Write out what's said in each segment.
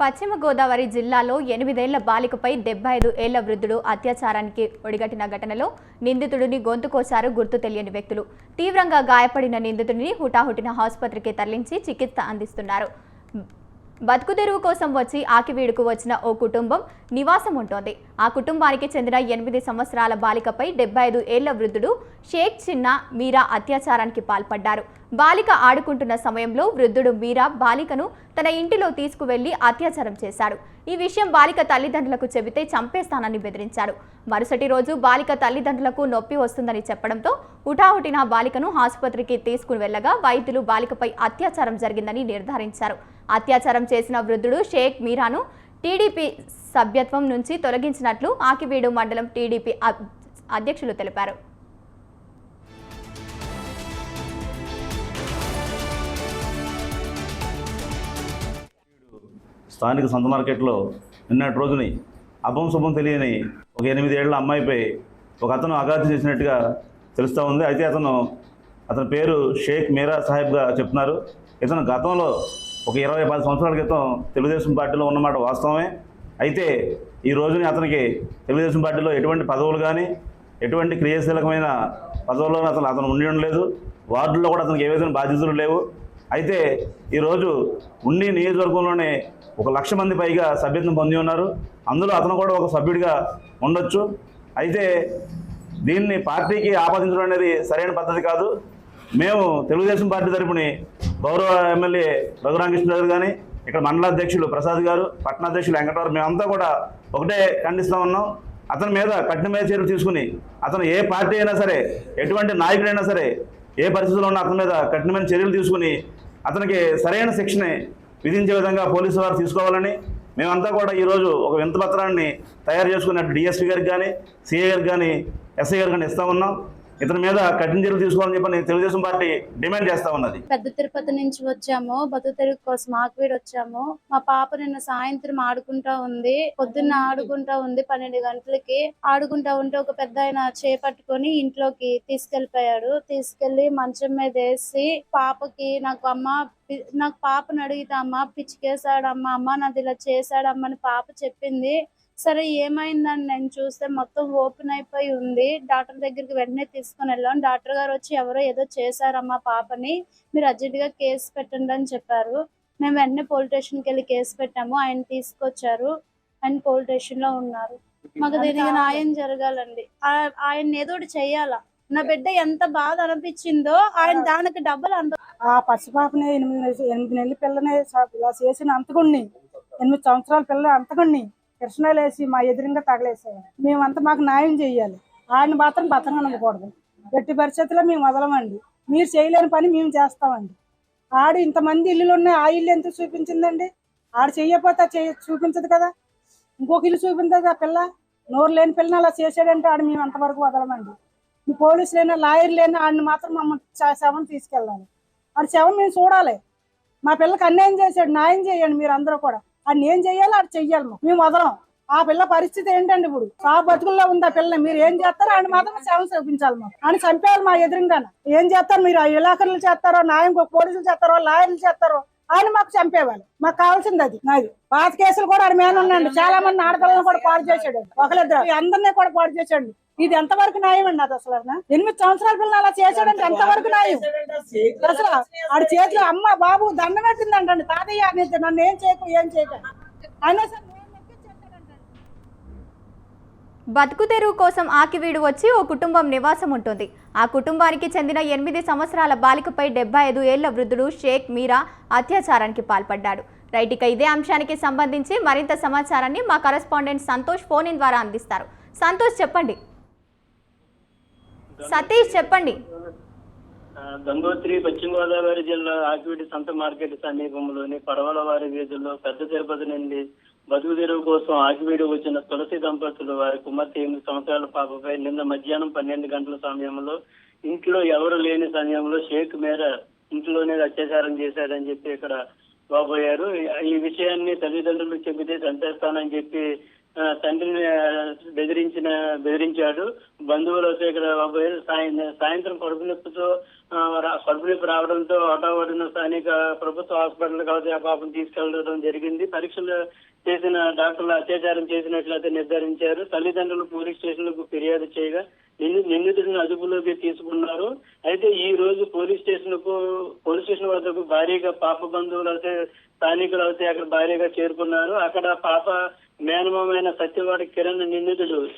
పశ్చిమ గోదావరి జిల్లాలో ఎనిమిదేళ్ళ బాలికపై డెబ్బై ఐదు ఏళ్ళ వృద్ధుడు అత్యాచారానికి ఒడిగట్టిన ఘటనలో నిందితుడిని గొంతుకోశారు గుర్తు తెలియని వ్యక్తులు. తీవ్రంగా గాయపడిన నిందితుడిని హుటాహుటిన ఆసుపత్రికి తరలించి చికిత్స అందిస్తున్నారు. బతుకుదెరువు కోసం వచ్చి ఆకివీడుకు వచ్చిన ఓ కుటుంబం నివాసం ఉంటోంది. ఆ కుటుంబానికి చెందిన ఎనిమిది సంవత్సరాల బాలికపై డెబ్బై ఐదు ఏళ్ళ వృద్ధుడు షేక్ చిన్న మీరా అత్యాచారానికి పాల్పడ్డారు. బాలిక ఆడుకుంటున్న సమయంలో వృద్ధుడు మీరా బాలికను తన ఇంటిలో తీసుకువెళ్ళి అత్యాచారం చేశాడు. ఈ విషయం బాలిక తల్లిదండ్రులకు చెబితే చంపేస్తానని బెదిరించాడు. మరుసటి రోజు బాలిక తల్లిదండ్రులకు నొప్పి వస్తుందని చెప్పడంతో ఉటాహుటిన బాలికను ఆసుపత్రికి తీసుకుని వెళ్ళగా వైద్యులు బాలికపై అత్యాచారం జరిగిందని నిర్ధారించారు. అత్యాచారం చేసిన వృద్ధుడు షేక్ మీరాను టీడీపీ సభ్యత్వం నుంచి తొలగించినట్లు ఆకివీడు మండలం టీడీపీ అధ్యక్షులు తెలిపారు. స్థానిక సంత మార్కెట్లో నిన్నటి రోజుని అభం శుభం తెలియని ఒక ఎనిమిదేళ్ళ అమ్మాయిపై ఒక అతను అగాధి చేసినట్టుగా తెలుస్తూ ఉంది. అయితే అతను అతని పేరు షేక్ మీరా సాహెబ్గా చెప్తున్నారు. ఇతను గతంలో ఒక ఇరవై పది సంవత్సరాల క్రితం తెలుగుదేశం పార్టీలో ఉన్నమాట వాస్తవమే. అయితే ఈ రోజుని అతనికి తెలుగుదేశం పార్టీలో ఎటువంటి పదవులు కానీ ఎటువంటి క్రియాశీలకమైన పదవుల్లో అతను అతను ఉండి ఉండలేదు. వార్డుల్లో కూడా అతనికి ఏ విధమైన బాధ్యతలు లేవు. అయితే ఈరోజు ఉండి నియోజకవర్గంలోనే ఒక లక్ష మంది పైగా సభ్యత్వం పొంది ఉన్నారు. అందులో అతను కూడా ఒక సభ్యుడిగా ఉండొచ్చు. అయితే దీన్ని పార్టీకి ఆపాదించడం అనేది సరైన పద్ధతి కాదు. మేము తెలుగుదేశం పార్టీ తరపుని గౌరవ ఎమ్మెల్యే రఘురామకృష్ణ గారు కానీ ఇక్కడ మండలాధ్యక్షులు ప్రసాద్ గారు పట్టణాధ్యక్షులు వెంకటరావు మేమంతా కూడా ఒకటే ఖండిస్తూ ఉన్నాం. అతని మీద కఠినమైన చర్యలు తీసుకుని అతను ఏ పార్టీ అయినా సరే ఎటువంటి నాయకుడైనా సరే ఏ పరిస్థితుల్లో ఉన్నా అతని మీద కఠినమైన చర్యలు తీసుకుని అతనికి సరైన శిక్షని విధించే విధంగా పోలీసు వారు తీసుకోవాలని మేమంతా కూడా ఈరోజు ఒక వింత పత్రాన్ని తయారు చేసుకున్నట్టు డిఎస్పీ గారికి కానీ సిఐ గారికి కానీ ఎస్ఐ గారికి కానీ ఇస్తా ఉన్నాం. ఇతని మీద కఠిన చర్యలు తీసుకోవాలని చెప్పి తెలుగుదేశం పార్టీ డిమాండ్ చేస్తా ఉన్నది. పెద్ద తిరుపతి నుంచి వచ్చాము బతు తిరుగు కోసం ఆకువీడు వచ్చాము. మా పాప నిన్న సాయంత్రం ఆడుకుంటా ఉంది పొద్దున్న ఆడుకుంటా ఉంది పన్నెండు గంటలకి ఆడుకుంటా ఉంటే ఒక పెద్ద ఆయన చేపట్టుకొని ఇంట్లోకి తీసుకెళ్ళిపోయాడు తీసుకెళ్ళి మంచం మీద వేసి పాపకి నాకు అమ్మ నాకు పాపను అడిగితే అమ్మ పిచ్చికేశాడమ్మా అమ్మ నాది ఇలా చేశాడమ్మ అని పాప చెప్పింది. సరే ఏమైందని నేను చూస్తే మొత్తం ఓపెన్ అయిపోయి ఉంది. డాక్టర్ దగ్గరికి వెంటనే తీసుకుని వెళ్ళాం. డాక్టర్ గారు వచ్చి ఎవరో ఏదో చేశారమ్మా పాపని మీరు అర్జెంట్గా కేసు పెట్టండి అని చెప్పారు. మేము వెంటనే పోలీస్ స్టేషన్కి వెళ్ళి కేసు పెట్టాము. ఆయన తీసుకొచ్చారు. ఆయన పోలీస్ స్టేషన్లో ఉన్నారు మాకు దీనికి న్యాయం జరగాలండి. ఆయన ఏదో చెయ్యాలా నా బిడ్డ ఎంత బాధ అనిపించిందో ఆయన దానికి డబ్బులు అంత ఆ పసిపాపని ఎనిమిది ఎనిమిది నెలల పిల్లని ఇలా చేసిన అంతకుణ్ణి ఎనిమిది సంవత్సరాల పిల్ల అంతకుణ్ణి కృష్ణలేసి మా ఎదురుగా తగలేసాయి. మేమంతా మాకు న్యాయం చేయాలి ఆయన మాత్రం బతకనకూడదు ఎట్టి పరిస్థితుల్లో మేము వదలమండి. మీరు చేయలేని పని మేము చేస్తామండి. ఆడు ఇంతమంది ఇల్లులు ఉన్నాయి ఆ ఇల్లు ఎంత చూపించిందండి? ఆడు చెయ్యకపోతే చెయ్య చూపించదు కదా. ఇంకొక ఇల్లు చూపించదు ఆ పిల్ల. నోరు లేని పిల్లని అలా చేసాడంటే ఆడు మేము అంతవరకు వదలమండి. మీ పోలీసులైనా లాయర్లైనా ఆడిని మాత్రం మమ్మల్ని శవం తీసుకెళ్ళాలి. ఆడి శవం మేము చూడాలి. మా పిల్లకి అన్యాయం చేశాడు. న్యాయం చేయండి మీరు అందరూ కూడా. ఆయన ఏం చేయాలో అది చెయ్యాలి మేము వదలం. ఆ పిల్ల పరిస్థితి ఏంటండి ఇప్పుడు? ఆ బతుకుల్లో ఉంది ఆ పిల్ల మీరు ఏం చేస్తారో ఆయన మాత్రం శవం చూపించాలి మాకు. ఆయన చంపేయాలి మా ఎదురుగాన ఏం చేస్తారు మీరు? ఆ ఇలాకర్లు చేస్తారో న్యాయం పోలీసులు చేస్తారో లాయర్లు చేస్తారో? ఆయన మాకు చంపేవాలి మాకు కావాల్సింది అది. నాది. పాత కేసులు కూడా ఆడ మీద ఉన్నాయండి. చాలా మంది ఆడపిల్లలను కూడా పాడు చేశాడు ఒకరిద్దరు అందరినీ కూడా పాడు చేశాడు ఇది ఎంతవరకు న్యాయం అండి అది అసలు? ఎనిమిది సంవత్సరాల పిల్లలు అలా చేశాడంటే ఎంతవరకు న్యాయం? అసలు ఆడి చేతిలో అమ్మ బాబు దండం పెట్టిందంటండి. తాతయ్య అనేది నన్ను ఏం చేయకు ఏం చేయక అయినా సరే నేను నొక్కి చేశాడంటండి. బతుకు తెరువు కోసం ఆకివీడు వచ్చి ఓ కుటుంబం నివాసం ఉంటుంది. ఆ కుటుంబానికి చెందిన ఎనిమిది సంవత్సరాల బాలికపై డెబ్బై ఐదు ఏళ్ళ వృద్ధుడు షేక్ మీరా అత్యాచారానికి పాల్పడ్డాడు. రైట్ ఇక ఇదే అంశానికి సంబంధించి మరింత సమాచారాన్ని మా కరెస్పాండెంట్ సంతోష్ ఫోన్ ఇన్ ద్వారా అందిస్తారు. సంతోష్ చెప్పండి. సతీష్ చెప్పండి. గంగోత్రి పశ్చిమ గోదావరి జిల్లా ఆకివీటి సంత మార్కెట్ సమీపంలోని పడవలవారి వీధుల్లో పెద్ద తిరుపతి నుండి బతుకు తెరువు కోసం ఆకివీడి వచ్చిన తులసి దంపతులు వారి కుమార్తె ఎనిమిది సంవత్సరాల పాపపై నిన్న మధ్యాహ్నం పన్నెండు గంటల సమయంలో ఇంట్లో ఎవరు లేని సమయంలో షేక్ మేర ఇంట్లోనే అత్యాచారం చేశారని చెప్పి ఇక్కడ బాబోయారు. ఈ విషయాన్ని తల్లిదండ్రులు చెబితే చంపేస్తానని చెప్పి తండ్రిని బెదిరించిన బెదిరించాడు. బంధువులు అయితే ఇక్కడ సాయం- సాయంత్రం కడుపు నొప్పితో కడుపు నొప్పి రావడంతో హఠావడిన స్థానిక ప్రభుత్వ హాస్పిటల్ కాబట్టి ఆ పాపం తీసుకెళ్ళడం జరిగింది. పరీక్షలు చేసిన డాక్టర్లు అత్యాచారం చేసినట్లయితే నిర్ధారించారు. తల్లిదండ్రులు పోలీస్ స్టేషన్లకు ఫిర్యాదు చేయగా నిందితుడిని అదుపులోకి తీసుకున్నారు. అయితే ఈ రోజు పోలీస్ స్టేషన్కు పోలీస్ స్టేషన్ వద్దకు భారీగా పాప బంధువులు అయితే స్థానికులు అయితే అక్కడ భారీగా చేరుకున్నారు. అక్కడ పాప మేనమైన సత్యవాడ కిరణ్ నిందితుడు.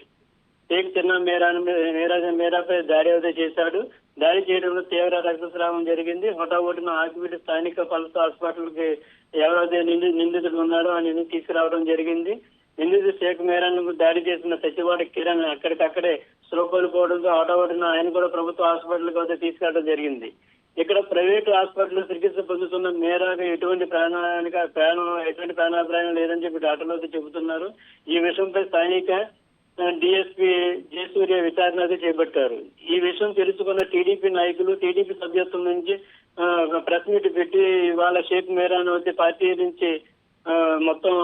షేక్ చిన్న మేరా మేరా మేరాపై దాడి అయితే చేశాడు. దాడి చేయడంలో తీవ్ర రక్తస్రావం జరిగింది. హఠాహుటిన ఆకివీటి స్థానిక పల్స్ హాస్పిటల్కి ఎవరైతే నింది నిందితుడు ఉన్నాడో ఆ నిందితుడు తీసుకురావడం జరిగింది. నిందితుడు షేక్ మేరాన్ దాడి చేసిన సత్యవాడ కిరణ్ అక్కడికక్కడే స్లో కోల్పోవడంతో హఠాహుటిన ఆయన కూడా ప్రభుత్వ హాస్పిటల్కి అయితే తీసుకురావడం జరిగింది. ఇక్కడ ప్రైవేట్ హాస్పిటల్ చికిత్స పొందుతున్న మేరకు ఎటువంటి ప్రాణానికి ప్రాణం ఎటువంటి ప్రాణాభిప్రాయం లేదని చెప్పి డాక్టర్లు అయితే చెబుతున్నారు. ఈ విషయంపై స్థానిక డిఎస్పీ జయసూర్య విచారణ అయితే చేపట్టారు. ఈ విషయం తెలుసుకున్న టీడీపీ నాయకులు టీడీపీ సభ్యత్వం నుంచి ప్రెస్ మీట్ పెట్టి వాళ్ళ షేక్ మేరాను వచ్చి పార్టీ నుంచి మొత్తం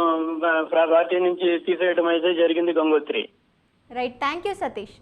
పార్టీ నుంచి తీసేయడం అయితే జరిగింది Gangotri. Right thank you Satish